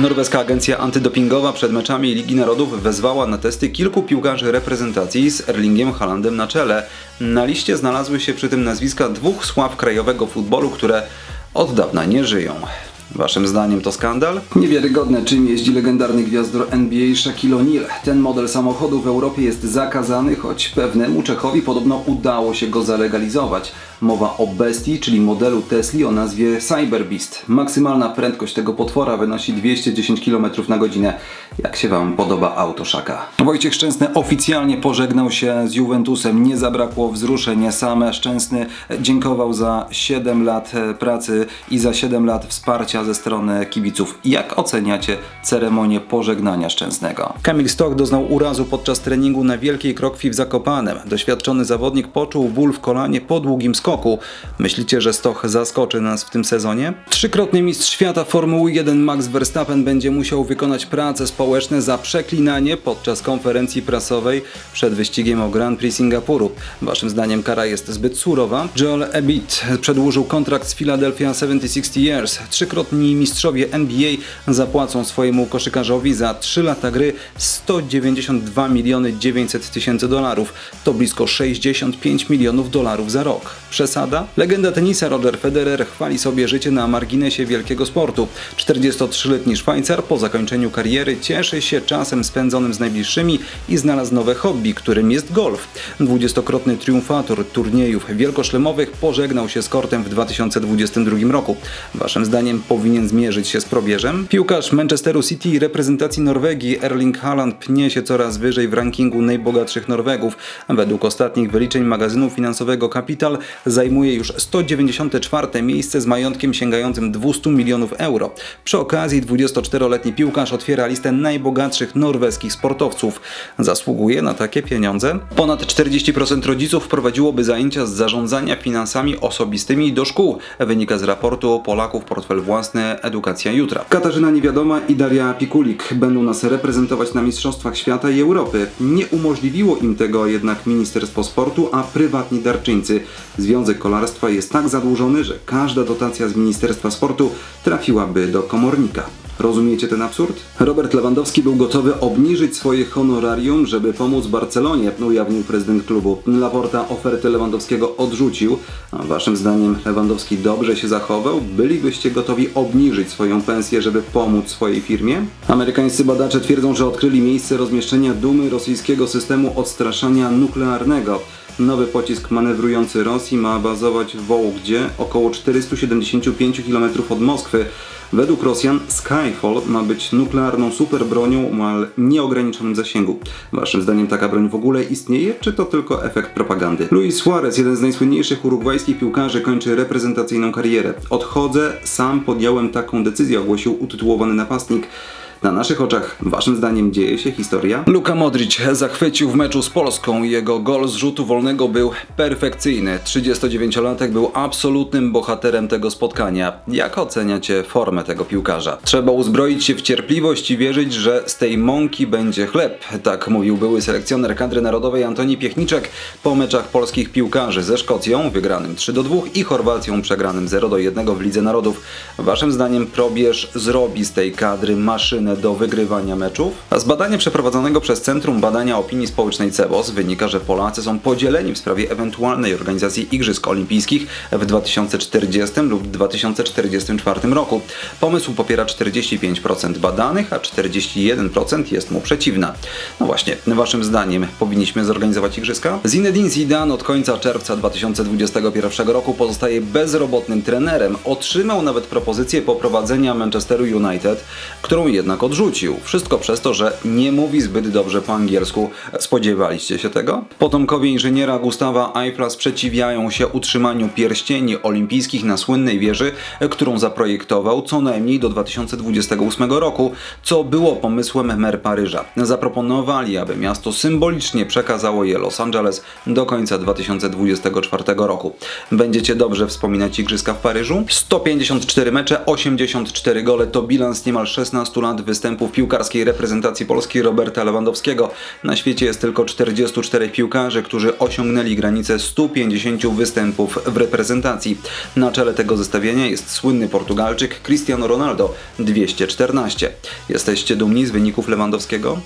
Norweska agencja antydopingowa przed meczami Ligi Narodów wezwała na testy kilku piłkarzy reprezentacji z Erlingiem Haalandem na czele. Na liście znalazły się przy tym nazwiska dwóch sław krajowego futbolu, które od dawna nie żyją. Waszym zdaniem to skandal? Niewiarygodne, czym jeździ legendarny gwiazdor NBA Shaquille O'Neal. Ten model samochodu w Europie jest zakazany, choć pewnemu Czechowi podobno udało się go zalegalizować. Mowa o bestii, czyli modelu Tesli o nazwie Cyberbeast. Maksymalna prędkość tego potwora wynosi 210 km na godzinę. Jak się Wam podoba auto Szaka? Wojciech Szczęsny oficjalnie pożegnał się z Juventusem. Nie zabrakło wzruszeń. Sam Szczęsny dziękował za 7 lat e, pracy i za 7 lat wsparcia ze strony kibiców. Jak oceniacie ceremonię pożegnania Szczęsnego? Kamil Stoch doznał urazu podczas treningu na Wielkiej Krokwi w Zakopanem. Doświadczony zawodnik poczuł ból w kolanie po długim skoku. Myślicie, że Stoch zaskoczy nas w tym sezonie? Trzykrotny mistrz świata Formuły 1 Max Verstappen będzie musiał wykonać prace społeczne za przeklinanie podczas konferencji prasowej przed wyścigiem o Grand Prix Singapuru. Waszym zdaniem kara jest zbyt surowa? Joel Embiid przedłużył kontrakt z Philadelphia 76 Years. Trzykrotni mistrzowie NBA zapłacą swojemu koszykarzowi za 3 lata gry 192 miliony 900 tysięcy dolarów. To blisko 65 milionów dolarów za rok. Przesada? Legenda tenisa Roger Federer chwali sobie życie na marginesie wielkiego sportu. 43-letni Szwajcar po zakończeniu kariery cieszy się czasem spędzonym z najbliższymi i znalazł nowe hobby, którym jest golf. Dwudziestokrotny triumfator turniejów wielkoszlemowych pożegnał się z kortem w 2022 roku. Waszym zdaniem powinien zmierzyć się z probierzem? Piłkarz Manchesteru City i reprezentacji Norwegii Erling Haaland pnie się coraz wyżej w rankingu najbogatszych Norwegów. Według ostatnich wyliczeń magazynu finansowego Capital zajmuje już 194 miejsce z majątkiem sięgającym 200 milionów euro. Przy okazji 24-letni piłkarz otwiera listę najbogatszych norweskich sportowców. Zasługuje na takie pieniądze? Ponad 40% rodziców wprowadziłoby zajęcia z zarządzania finansami osobistymi do szkół. Wynika z raportu Polaków Portfel Własny Edukacja Jutra. Katarzyna Niewiadoma i Daria Pikulik będą nas reprezentować na Mistrzostwach Świata i Europy. Nie umożliwiło im tego jednak Ministerstwo Sportu, a prywatni darczyńcy. Kolarstwa jest tak zadłużony, że każda dotacja z Ministerstwa Sportu trafiłaby do komornika. Rozumiecie ten absurd? Robert Lewandowski był gotowy obniżyć swoje honorarium, żeby pomóc Barcelonie, ujawnił prezydent klubu. Laporta ofertę Lewandowskiego odrzucił. A waszym zdaniem Lewandowski dobrze się zachował? Bylibyście gotowi obniżyć swoją pensję, żeby pomóc swojej firmie? Amerykańscy badacze twierdzą, że odkryli miejsce rozmieszczenia dumy rosyjskiego systemu odstraszania nuklearnego. Nowy pocisk manewrujący Rosji ma bazować w Wołgdzie, około 475 km od Moskwy. Według Rosjan Skyfall ma być nuklearną superbronią o mal nieograniczonym zasięgu. Waszym zdaniem taka broń w ogóle istnieje, czy to tylko efekt propagandy? Luis Suarez, jeden z najsłynniejszych urugwajskich piłkarzy, kończy reprezentacyjną karierę. Odchodzę, sam podjąłem taką decyzję, ogłosił utytułowany napastnik. Na naszych oczach, waszym zdaniem, dzieje się historia? Luka Modric zachwycił w meczu z Polską. Jego gol z rzutu wolnego był perfekcyjny. 39-latek był absolutnym bohaterem tego spotkania. Jak oceniacie formę tego piłkarza? Trzeba uzbroić się w cierpliwość i wierzyć, że z tej mąki będzie chleb. Tak mówił były selekcjoner kadry narodowej Antoni Piechniczek po meczach polskich piłkarzy ze Szkocją, wygranym 3 do 2 i Chorwacją, przegranym 0 do 1 w Lidze Narodów. Waszym zdaniem probierz zrobi z tej kadry maszynę do wygrywania meczów? Z badania przeprowadzonego przez Centrum Badania Opinii Społecznej CEBOS wynika, że Polacy są podzieleni w sprawie ewentualnej organizacji Igrzysk Olimpijskich w 2040 lub 2044 roku. Pomysł popiera 45% badanych, a 41% jest mu przeciwna. No właśnie, waszym zdaniem powinniśmy zorganizować Igrzyska? Zinedine Zidane od końca czerwca 2021 roku pozostaje bezrobotnym trenerem. Otrzymał nawet propozycję poprowadzenia Manchesteru United, którą jednak odrzucił. Wszystko przez to, że nie mówi zbyt dobrze po angielsku. Spodziewaliście się tego? Potomkowie inżyniera Gustawa Eiffla sprzeciwiają się utrzymaniu pierścieni olimpijskich na słynnej wieży, którą zaprojektował co najmniej do 2028 roku, co było pomysłem mer Paryża. Zaproponowali, aby miasto symbolicznie przekazało je Los Angeles do końca 2024 roku. Będziecie dobrze wspominać Igrzyska w Paryżu? 154 mecze, 84 gole to bilans niemal 16 lat występów piłkarskiej reprezentacji Polski Roberta Lewandowskiego. Na świecie jest tylko 44 piłkarzy, którzy osiągnęli granicę 150 występów w reprezentacji. Na czele tego zestawienia jest słynny Portugalczyk Cristiano Ronaldo 214. Jesteście dumni z wyników Lewandowskiego?